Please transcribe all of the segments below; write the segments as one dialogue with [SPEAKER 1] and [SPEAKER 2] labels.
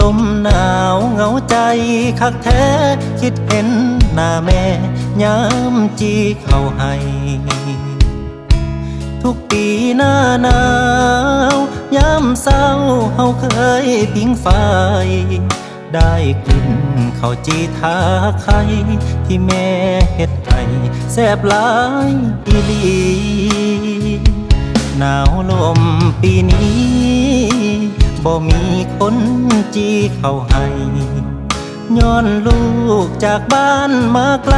[SPEAKER 1] ลมหนาวเหงาใจคักแท้ คิดเห็นหน้าแม่ย้ำจีเข้าให้ ทุกปีหน้าหนาวยามเศร้าเฮาเคยพิงไฟ ได้กลิ่นข้าวจีทาไข่ที่แม่เฮ็ดให้แซ่บหลายอีหลี หนาวลมปีนี้ บ่มีคนจีเข้าให้ย้อนลูกจากบ้านมาไกล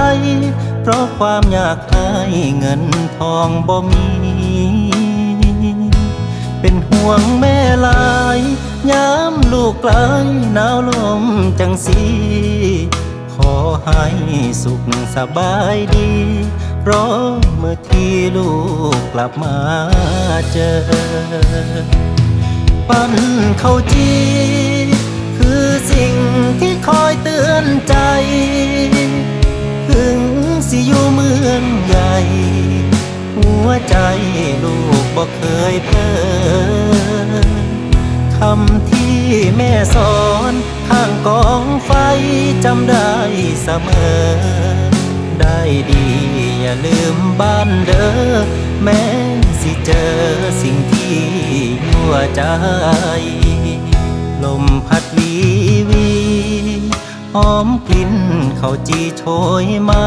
[SPEAKER 1] เพราะความอยากให้เงินทองบ่มี เป็นห่วงแม่ลายย้ำลูกไกลหนาวลมจังสีขอให้สุขสบายดีรอเมื่อที่ลูกกลับมาเจอ ปั้นเข้าจี คือสิ่งที่คอยเตือนใจ ถึงสิอยู่เมืองใหญ่ หัวใจลูกบ่เคยเพ้อคำที่แม่สอนข้างกองไฟจำได้เสมอ ได้ดีอย่าลืมบ้านเด้อแม้ สิเจอสิ่งที่ยั่วใจ ลมพัดวีวีหอมกลิ่นข้าวจีโชยมา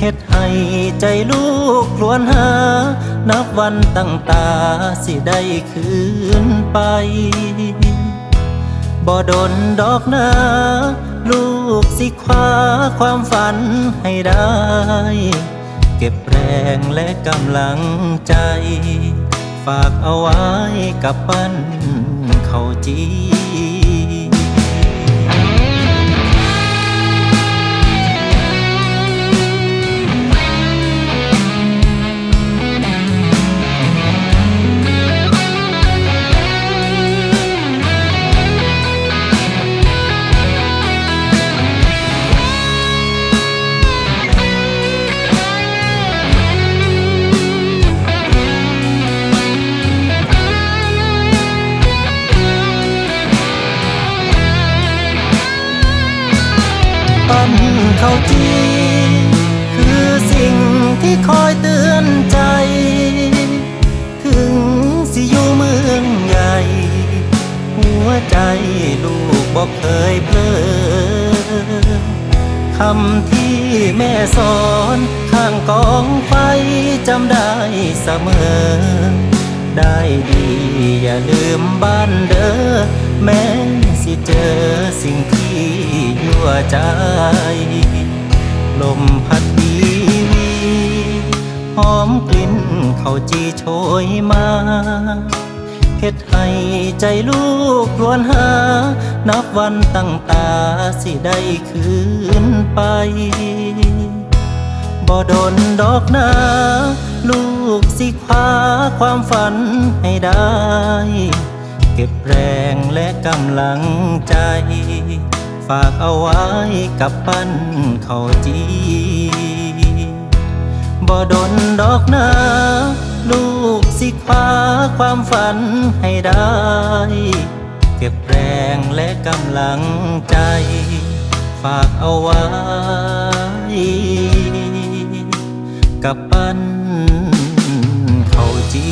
[SPEAKER 1] เฮ็ดให้ใจลูกครวนหา นับวันตั้งตาสิได้คืนไป บ่ดนดอกนาลูกสิคว้าความฝันให้ได้ เก็บแรงและกำลังใจ ฝากเอาไว้กับปั้นเขาจี ปั้นข้าจีคือสิ่งที่คอยเตือนใจ ถึงสิอยู่เมืองใหญ่ หัวใจลูกบอกเคยเพลอคำที่แม่สอนข้างกองไฟจำได้เสมอ ได้ดีอย่าลืมบ้านเด้อแม้ ใจ ลมพัดวีวีหอมกลิ่นข้าวจีโชยมาเฮ็ดให้ใจลูกรวนหา นับวันตั้งตาสิได้คืนไปบ่ดนดอกนาลูกสิคว้าความฝันให้ได้ เก็บแรงและกำลังใจ ฝากเอาไว้กับปั้นเขาจีบ่ดนดอกนาลูกสิคว้าความฝันให้ได้ เก็บแรงและกำลังใจ ฝากเอาไว้ กับปั้นเขาจี